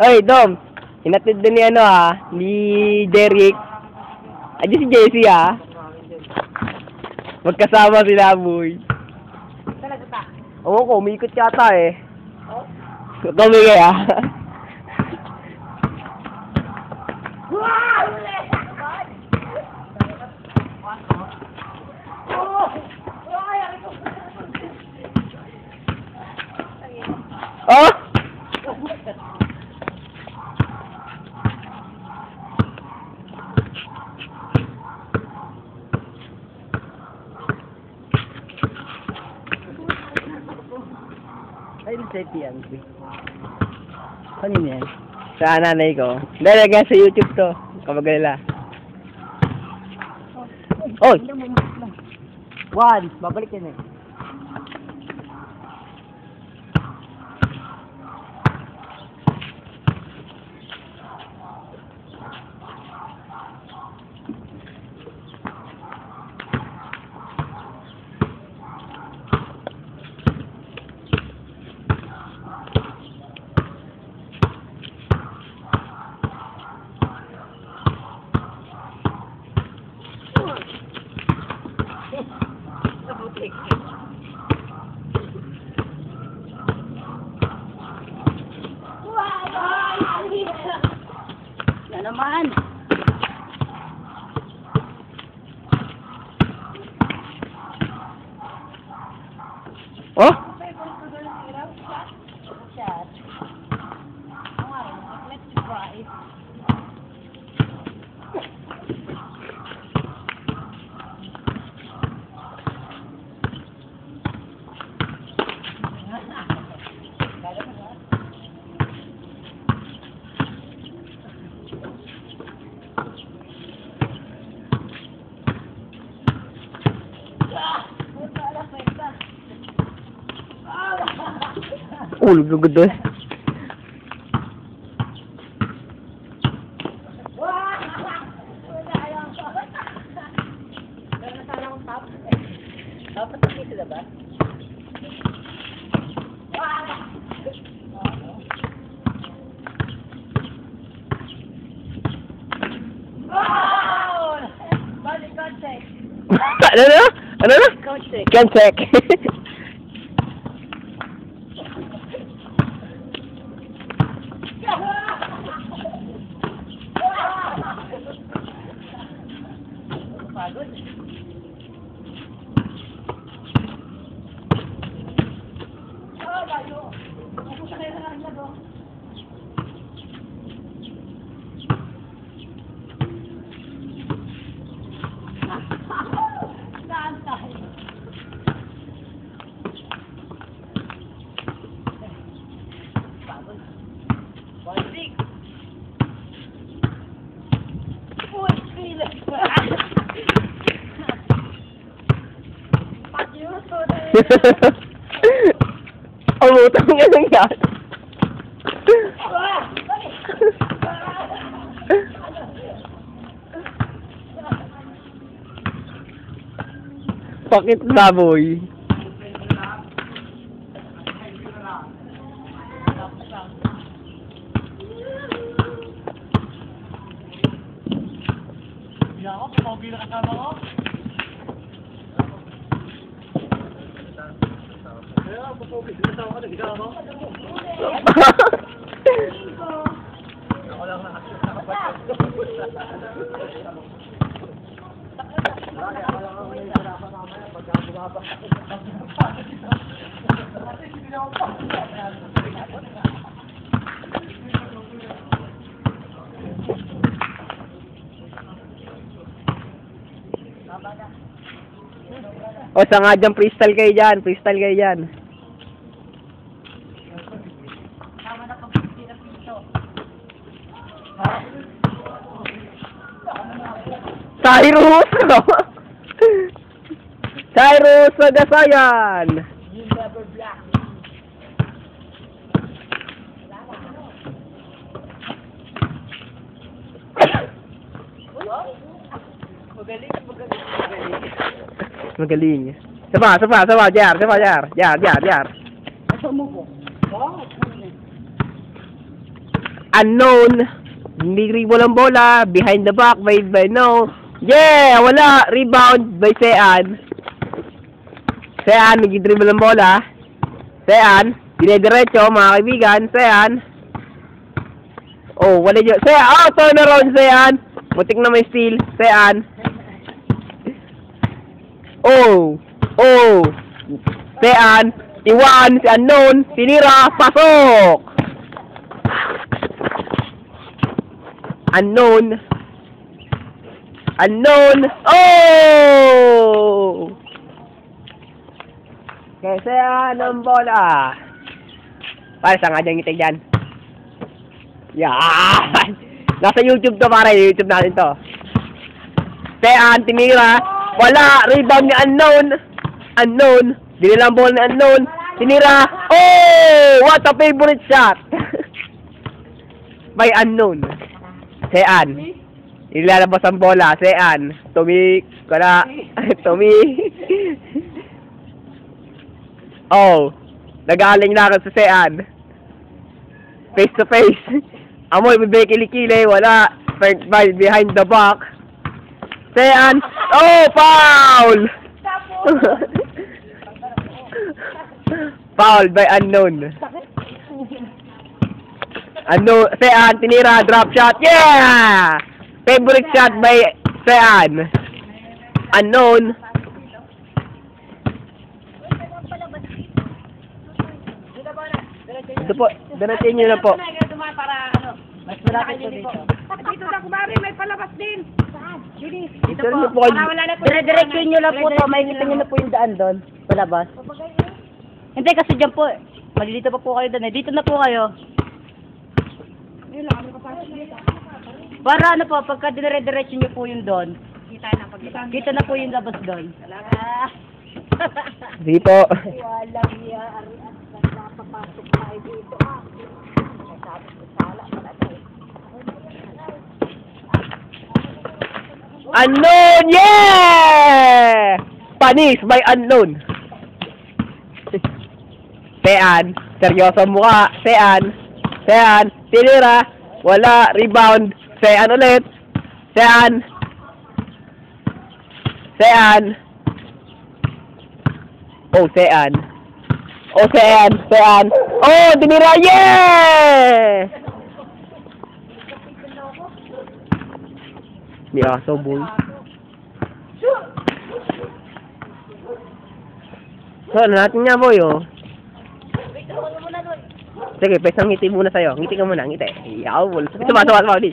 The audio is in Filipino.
Oy, Dom. Hinatid din ni ano ah, ni Derek. Ay, si Jesse ah. Magkasama sila, boy. Talaga ta. Oo ko, umikot yata eh. Tumigay ah. Wow! Reset yan. Kanina yan. Sa nanay ko. Lagyan sa YouTube to. Kapag nila. Oy! One, babalik yan eh. Yan Lugod doon. Dapat hindi sila ba? Balik contact. ano na? Ano na? Contact. Can Pagod. Ang utang niya lang yan. Bakit baboy? Hindi ako, pumawi na kasama ko. Kaya, pumawi na kasama ko, nagkakawa ko. O sa nga dyan, freestyle kayo dyan. Freestyle kayo dyan. Cyrus! Cyrus never black me. Magaling, magaling, magaling. Magaling. Sama, sama, sama, jar, sama, jar, jar, jar, jar. Asa unknown. Niribol ang bola. Behind the back by, by no. Yeah! Wala! Rebound by Sean. Sean, nag-dribble ang bola. Sean, dinediretso, mga kaibigan. Sean. Oh, wala dyan. Sean! Oh, turn around, Sean! Mutik na may steal. Sean. Oh! Oh! Sean! Iwan! Si unknown! Sinira! Pasok! Unknown! Unknown! Oh! Kasi ang bola. Para sa nga dyan ngiti dyan. Yan! Nasa YouTube to pare, YouTube natin to. Tean, tinira. Wala, rebound ni Unknown. Unknown. Binilang ball ni Unknown. Tinira. Oh! What a favorite shot! By Unknown. Tean. Ilalabas ang bola. Tean. Tumi. Kala. Tumi. oh. Nagaling na ako sa Sean. Face to face. Amoy, bibig kilikili. Wala. First by behind the back. Sean. Oh, foul! foul by unknown. Ano, Sean, tinira, drop shot. Yeah! Favorite shot by Sean. Unknown. Ito po, darating nyo na po. Mas malapit to dito. Dito na kumari, may palabas din. Saan? Dito. Dito po. wala na po. Dire-diretso nyo lang po to. Makikita nyo na po yung daan doon. Palabas. Hindi kasi dyan po. Malilito pa po kayo doon eh. Dito na po kayo. Yun lang, ano kapasok dito? Para ano po, pagka dire-diretso nyo po yung doon, Kita na pag kita. kita na po yung labas doon. Ah. Sige po. Walang iya, ari at napapasok tayo dito. Ah. Sabi ko, sala pala tayo. Unknown! Yeah! Panis by unknown. Tean, seryoso mukha. Tean, Tean, tinira, wala, rebound. Tean ulit. Tean. Tean. Oh, Tean. Oh, Tean, Tean. Oh, tinira, yeah! Ni aso, boy. So, ano natin nga, boy, oh. Sige, pesang ngiti muna sa'yo. Ngiti ka muna, ngiti. Yaw, wala. Suma, suma, di.